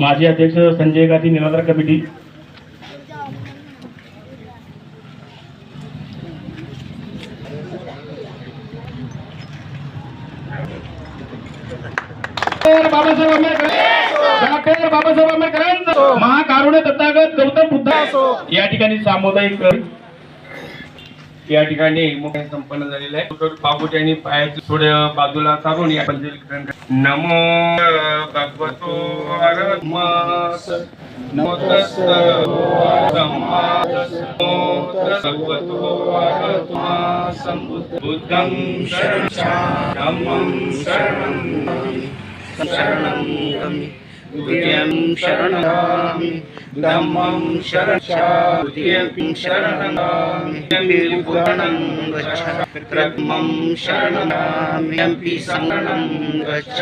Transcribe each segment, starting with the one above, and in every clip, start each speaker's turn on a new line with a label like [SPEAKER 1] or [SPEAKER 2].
[SPEAKER 1] माजी अध्यक्ष संजय गांधी निराधार कमिटी. बाबासाहेब आंबेडकर. बाबासाहेब आंबेडकरांचं महाकारुण्य तथागत गौतम बुद्ध. या ठिकाणी सामुदायिक
[SPEAKER 2] या ठिकाणी संपन्न झालेलं आहे. डॉक्टर बाबूट यांनी पायाच्या थोड्या बाजूला सारून या पंचविकरण नमो भगवतो नमो भगवतो बुद्धं शरणं शरणं द्वितीयं शरणं गमि धम्मं शरणं द्वितीयं शरणं गमि पूर्णं गच्छ प्रथमं शरणं गमि शरणं गच्छ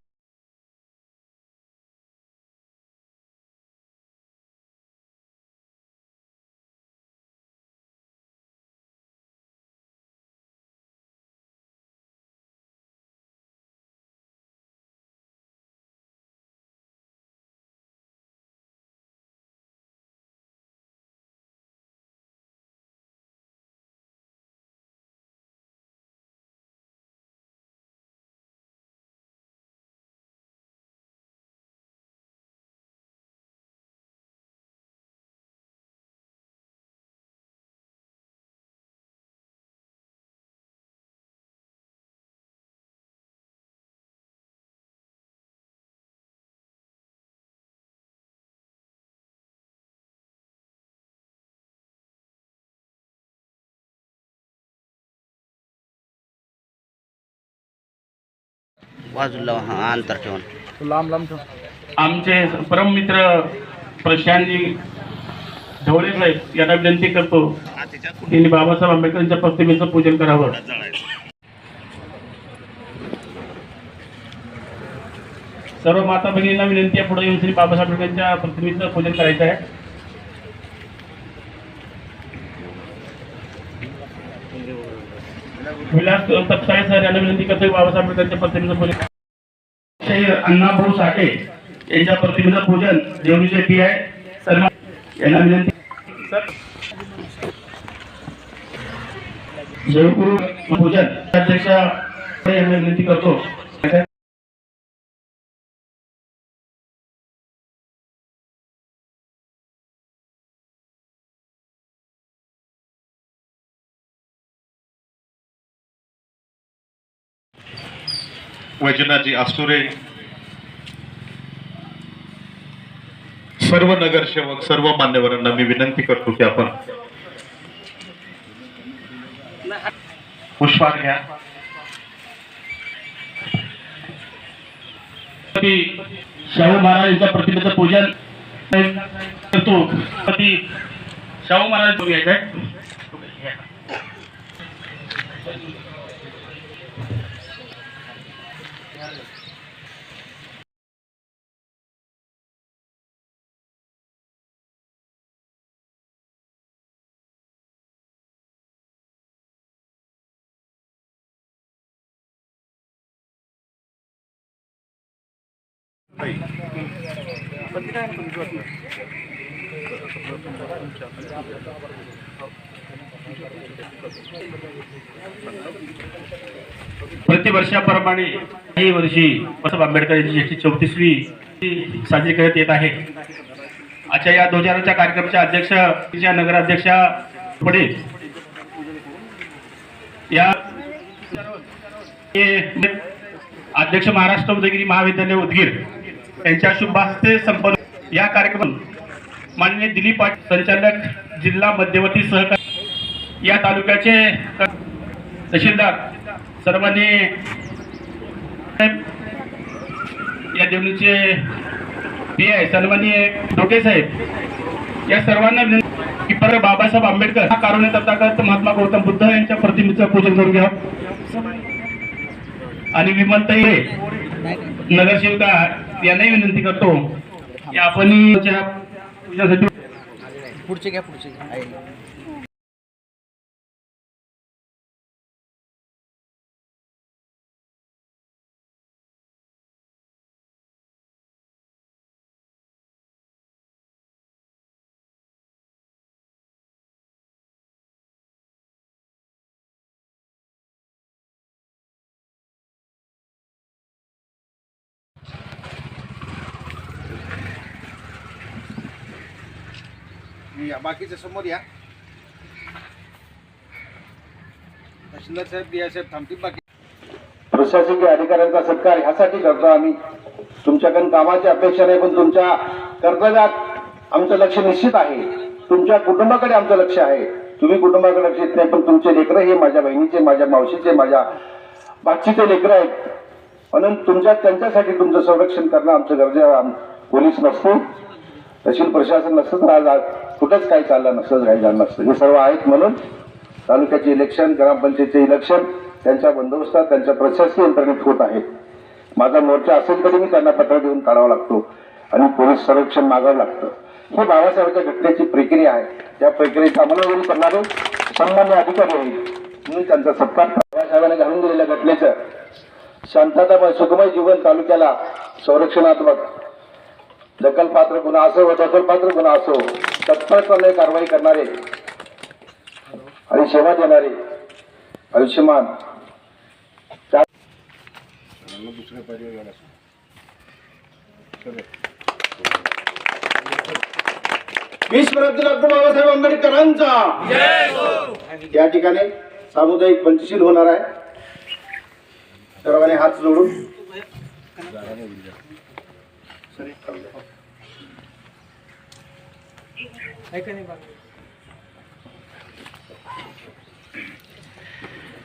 [SPEAKER 3] बाजूला हा अंतर ठेवून
[SPEAKER 1] आमचे परममित्र प्रशांतजी ढवळे साहेब यांना विनंती करतो त्यांनी बाबासाहेब आंबेडकरांच्या प्रतिमेचं पूजन करावं. सर्व माता भगिनींना विनंती आहे पुढे येऊन श्री बाबासाहेब आंबेडकरांच्या प्रतिमेचं पूजन करायचं आहे. विलास तपसाळे सर यांना विनंती करतो बाबासाहेब आंबेडकरांच्या प्रतिमेचं पूजन. अण्णाभाऊ साठे यांच्या प्रतिमेचं पूजन देवणीचे पी आहे सन्मान यांना विनंती. सर. जयगुरु पूजन अध्यक्ष यांना विनंती करतो.
[SPEAKER 4] वैजनाथजी आसुरे सर्व नगरसेवक सर्व मान्यवरांना मी विनंती करतो की आपण पुष्पहार घ्या.
[SPEAKER 1] शाहू महाराजांच्या प्रतिमेचं पूजन करतो. ती शाहू महाराज तुम्ही प्रतिवर्षाप्रमाणे काही वर्षी बाबासाहेब आंबेडकर यांची एकशे चौतीसवी साजरी करत येत आहे. अच्छा या ध्वजारोहणच्या कार्यक्रमाच्या अध्यक्ष नगराध्यक्षा पुढे. या अध्यक्ष महाराष्ट्र उदयगिरी महाविद्यालय उदगीर. यांच्या शुभ हस्ते संपन्न. या कार्यक्रम माननीय दिलीप पाटील संचालक जिल्हा मध्यवर्ती सहकार या तालुक्याचे तहसीलदार सर्वांनी या देवणीचे पी आय सर्वांनी डोके साहेब या सर्वांना विनंती की बाबासाहेब आंबेडकर हा कारुण्य तथागत महात्मा गौतम बुद्ध यांच्या प्रतिमेचं पूजन करून घ्या. आणि विमलताई नगरसेविका यांनाही विनंती करतो की आपण पूजासाठी
[SPEAKER 3] पुढचे घ्या पुढचे
[SPEAKER 5] या. बाकीच्या समोर या. तहसीलदार साहेब बी साहेब थांबतील. बाकी
[SPEAKER 6] प्रशासकीय अधिकाऱ्यांचा सत्कार ह्यासाठी करतो आम्ही. तुमच्याकडून कामाची अपेक्षा नाही पण तुमच्या कर्तव्यात आमचं लक्ष निश्चित आहे. तुमच्या कुटुंबाकडे आमचं लक्ष आहे. तुम्ही कुटुंबाकडे लक्ष देत नाही पण तुमचे लेकरं हे माझ्या बहिणीचे माझ्या मावशीचे माझ्या बाकीचे लेकरं आहेत. म्हणून तुमच्या त्यांच्यासाठी तुमचं संरक्षण करणं आमचं गरजे पोलीस नसतो तहसील प्रशासन नसतं तर आज कुठंच काही चाललं नसतं काही झालं नसतं. हे सर्व आहेत म्हणून तालुक्याचे इलेक्शन ग्रामपंचायतचे इलेक्शन त्यांच्या बंदोबस्तात त्यांच्या प्रशासकीय यंत्रणेत होत आहेत माझा मोर्चा असेल तरी मी त्यांना पत्र देऊन काढावा लागतो आणि पोलीस संरक्षण मागावं लागतं. ही बाबासाहेबांच्या घटनेची प्रक्रिया आहे. त्या प्रक्रियेची अंमलबजावणी करणारे सन्मान्य अधिकारी आहेत. म्हणून त्यांचा सत्कार बाबासाहेबांनी घालून दिलेल्या घटनेचं शांतता सुखमय जीवन तालुक्याला संरक्षणात्मक दखलपात्र गुन्हा असो व दखलपात्र गुन्हा असो तत्परपणे कारवाई करणारे आणि सेवा देणारे आयुष्यमान. त्या- डॉक्टर बाबासाहेब आंबेडकरांचा. या ठिकाणी सामुदायिक पंचशील होणार आहे. सर्वांनी हात जोडून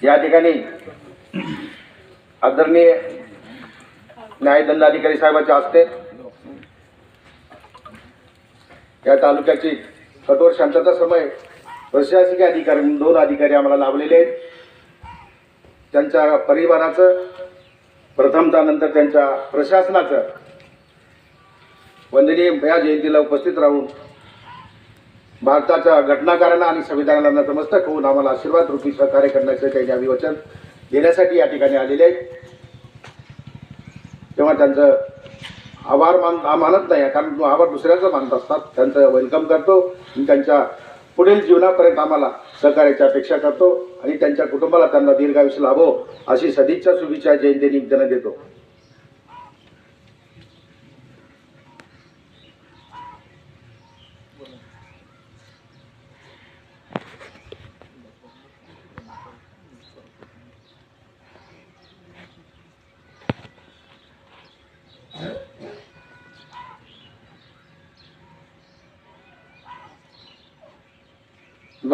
[SPEAKER 6] या ठिकाणी आदरणीय न्यायदंडाधिकारी साहेबांच्या हस्ते या तालुक्याची कठोर शांतता समय प्रशासकीय अधिकारी दोन अधिकारी आम्हाला लाभलेले आहेत. त्यांच्या परिवाराचं प्रथमतानंतर त्यांच्या प्रशासनाचं वंदनीय या जयंतीला उपस्थित राहून भारताच्या घटनाकारांना आणि संविधानाला नतमस्तक होऊन आम्हाला आशीर्वाद रूपी सहकार्य करण्याचे त्यांनी अभिवचन देण्यासाठी या ठिकाणी आलेले आहेत. तेव्हा त्यांचं आभार मान मानत नाही कारण आभार दुसऱ्याचं मानत असतात. त्यांचं वेलकम करतो आणि त्यांच्या पुढील जीवनापर्यंत आम्हाला सहकार्याची अपेक्षा करतो आणि त्यांच्या कुटुंबाला त्यांना दीर्घायुष्य लाभो अशी सदिच्छा शुभेच्छा जयंती निमित्तानं देतो.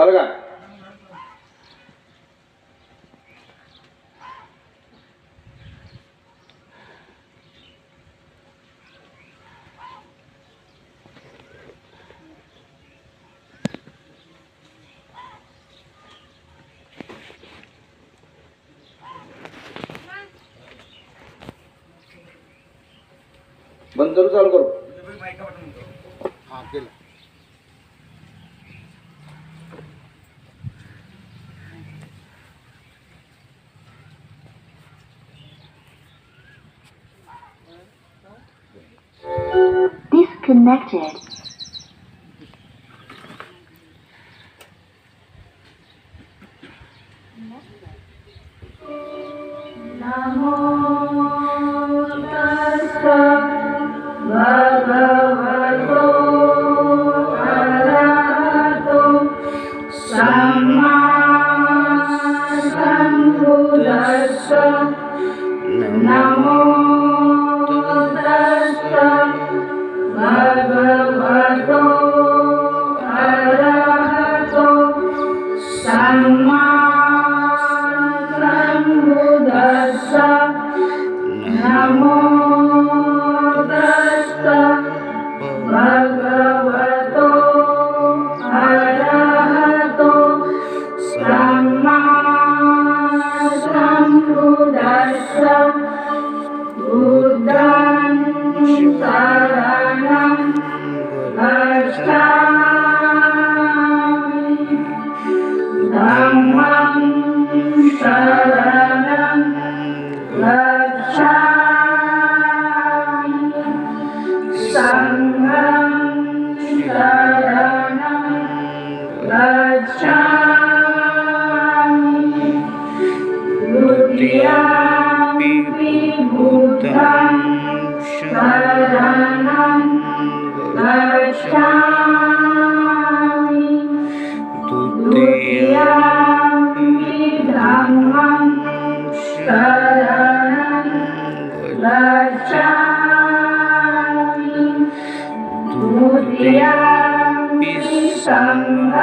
[SPEAKER 6] झालं का? बंद करू चालू करू.
[SPEAKER 5] connected Tritiyam
[SPEAKER 7] Vishangam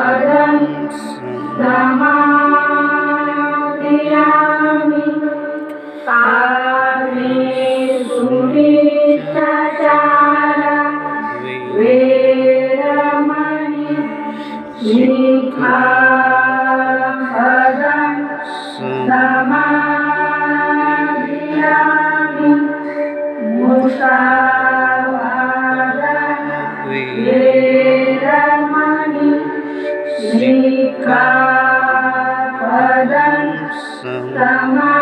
[SPEAKER 8] Adams, Dama. 什么？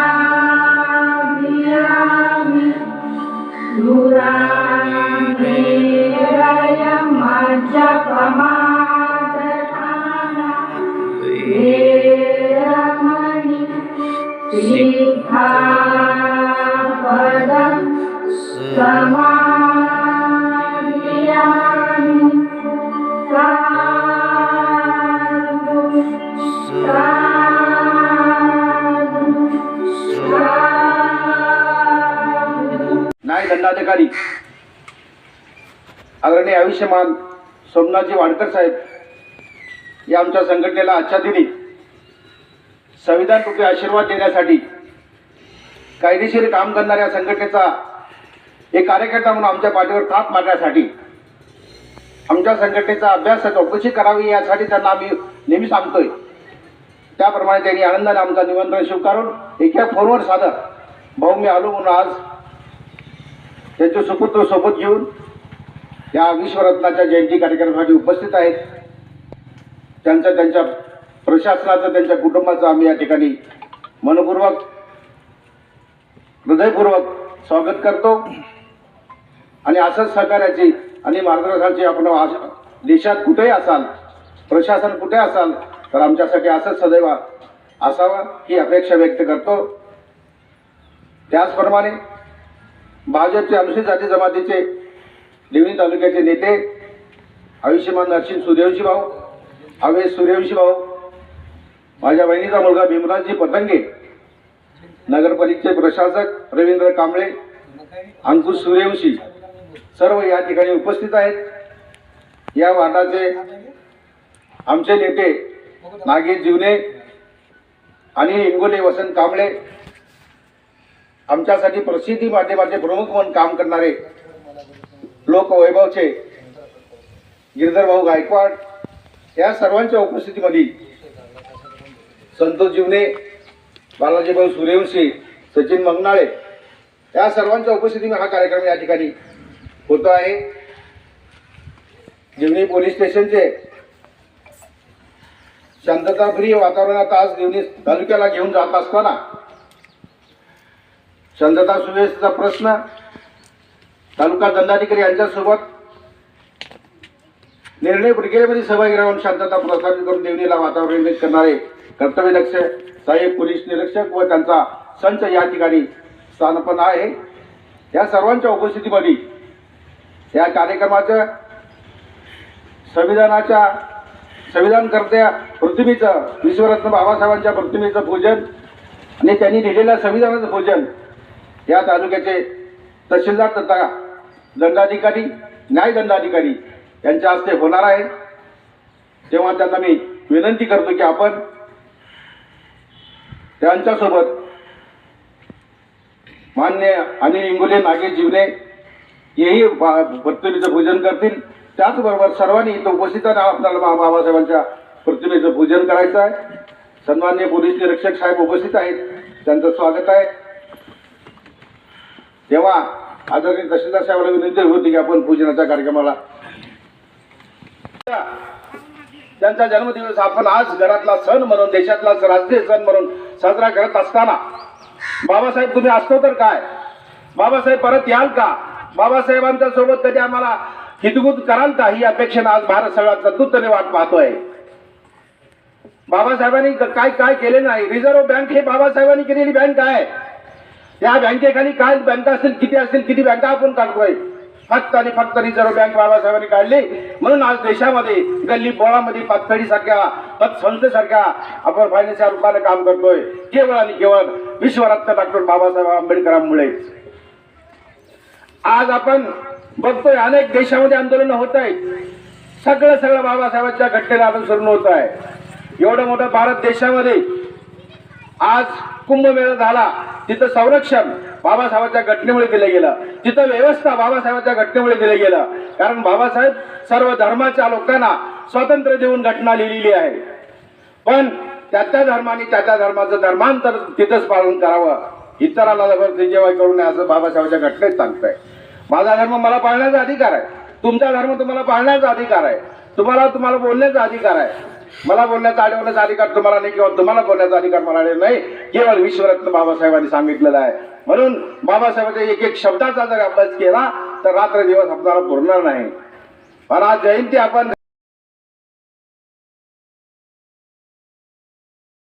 [SPEAKER 8] दंडाधिकारी आदरणीय आयुष्यमान सोमनाथजी वाडकर साहेब या आमच्या संघटनेला आजच्या दिनी संविधान रूपी आशीर्वाद देण्यासाठी कायदेशीर काम करणाऱ्या संघटनेचा एक कार्यकर्ता म्हणून आमच्या पाठीवर थाप मारण्यासाठी आमच्या संघटनेचा अभ्यास चौकशी करावी यासाठी त्यांना आम्ही नेहमी सांगतोय. त्याप्रमाणे त्यांनी आनंदाने आमचा निमंत्रण स्वीकारून एका फोनवर सादर भाऊ मी आलो म्हणून आज त्यांचे सुपुत्र सोबत घेऊन या विश्वरत्नाच्या जयंती कार्यक्रमासाठी उपस्थित आहेत. त्यांचं त्यांच्या प्रशासनाचं त्यांच्या कुटुंबाचं आम्ही या ठिकाणी मनपूर्वक हृदयपूर्वक स्वागत करतो. आणि असंच सहकार्याची आणि मार्गदर्शनाची आपण देशात कुठेही असाल प्रशासन कुठे असाल तर आमच्यासाठी असंच सदैव असावं ही अपेक्षा व्यक्त करतो. त्याचप्रमाणे भाजपचे अनुसूचित जाती जमातीचे
[SPEAKER 6] देवणी तालुक्याचे नेते आयुष्यमान नरसिंह सूर्यवंशी भाऊ अवेश सूर्यवंशी भाऊ माझ्या बहिणीचा मुलगा भीमराजजी पतंगे नगरपालिकेचे प्रशासक रवींद्र कांबळे अंकुश सूर्यवंशी सर्व या ठिकाणी उपस्थित आहेत. या वार्डाचे आमचे नेते नागेश जीवने आणि इंगोले वसंत कांबळे आमच्यासाठी प्रसिद्धी माध्यमाचे प्रमुख म्हणून काम करणारे लोकवैभवचे गिरधर भाऊ गायकवाड या सर्वांच्या उपस्थितीमध्ये संतोष जीवने बालाजी भाऊ सूर्यवंशी सचिन मंगनाळे या सर्वांच्या उपस्थितीमध्ये हा कार्यक्रम या ठिकाणी होतो आहे. जीवनी पोलीस स्टेशनचे शांतताप्रिय वातावरणात आज देवणी तालुक्याला घेऊन जात असताना शांतता सुव्यवस्थेचा प्रश्न. तालुका दंडाधिकारी यांच्यासोबत. निर्णय प्रक्रियेमध्ये सहभागी राहून शांतता प्रस्थापित करून देवणीला वातावरण निर्मित करणारे कर्तव्यदक्ष सहाय्यक पोलीस निरीक्षक व त्यांचा संच या ठिकाणी स्थानपन्न आहे. या सर्वांच्या उपस्थितीमध्ये या कार्यक्रमाचं संविधानाच्या संविधानकर्त्या प्रतिमेचं विश्वरत्न बाबासाहेबांच्या प्रतिमेचं पूजन आणि त्यांनी लिहिलेल्या संविधानाचं पूजन या तालुक्याचे तहसीलदार तथा दंडाधिकारी न्यायदंडाधिकारी यांच्या हस्ते होणार आहे. तेव्हा त्यांना मी विनंती करतो की आपण त्यांच्यासोबत मान्य अनिल इंगुले नागेश जीवने हेही बा- प्रतिमेचं पूजन करतील. त्याचबरोबर सर्वांनी इथं उपस्थित आपल्याला बाबासाहेबांच्या प्रतिमेचं पूजन करायचं आहे. सन्मान्य पोलीस निरीक्षक साहेब उपस्थित आहेत. त्यांचं स्वागत आहे. तेव्हा आदरणीय तहसीलदार साहेबाला विनंती होती की आपण पूजनाच्या कार्यक्रमाला त्यांचा जन्मदिवस आपण आज घरातला सण म्हणून देशातला राष्ट्रीय सण म्हणून साजरा करत असताना बाबासाहेब तुम्ही असतो तर काय? बाबासाहेब परत याल का? बाबासाहेबांच्या सोबत कधी आम्हाला हितगुत कराल का? ही अपेक्षा आज भारत सगळा चतुर्थने वाट पाहतोय. बाबासाहेबांनी काय काय केले नाही? रिझर्व्ह बँक हे बाबासाहेबांनी केलेली बँक आहे. या बँकेखाली काय बँका असतील किती असतील किती बँका आपण काढतोय? फक्त आणि फक्त रिझर्व्ह बँक बाबासाहेबांनी काढली. म्हणून आज देशामध्ये गल्ली बोळामध्ये पातळीसारख्या पतसंस्थेसारख्या आपण फायनान्सच्या रूपाने काम करतोय. केवळ आणि केवळ विश्वरत्न डॉक्टर बाबासाहेब आंबेडकरांमुळे. आज आपण बघतोय अनेक देशामध्ये आंदोलन होत आहेत. सगळं सगळं बाबासाहेबांच्या घटनेला अनुसरून होत आहे. एवढं मोठं भारत देशामध्ये आज कुंभमेळा झाला. तिथं संरक्षण बाबासाहेबांच्या घटनेमुळे दिलं गेलं. तिथं व्यवस्था बाबासाहेबांच्या घटनेमुळे दिलं गेलं. कारण बाबासाहेब सर्व धर्माच्या लोकांना स्वातंत्र्य देऊन घटना लिहिलेली आहे. पण त्याच्या धर्माने त्याच्या धर्माचं धर्मांतर तिथंच पालन करावं. इतराला जबरदस्ती जेव्हा करू नये असं बाबासाहेबांच्या घटनेत सांगतंय. माझा धर्म मला पाळण्याचा अधिकार आहे. तुमचा धर्म तुम्हाला पाळण्याचा अधिकार आहे. तुम्हाला तुम्हाला बोलण्याचा अधिकार आहे. मला बोलण्याचा अडवण्याचा अधिकार तुम्हाला नाही किंवा तुम्हाला बोलण्याचा अधिकार मला नाही. केवळ विश्वरत्न बाबासाहेबांनी सांगितलेलं आहे. म्हणून बाबासाहेबांच्या एक एक शब्दाचा जर अभ्यास केला तर रात्र दिवस आपल्याला पुरणार नाही. पण आज जयंती आपण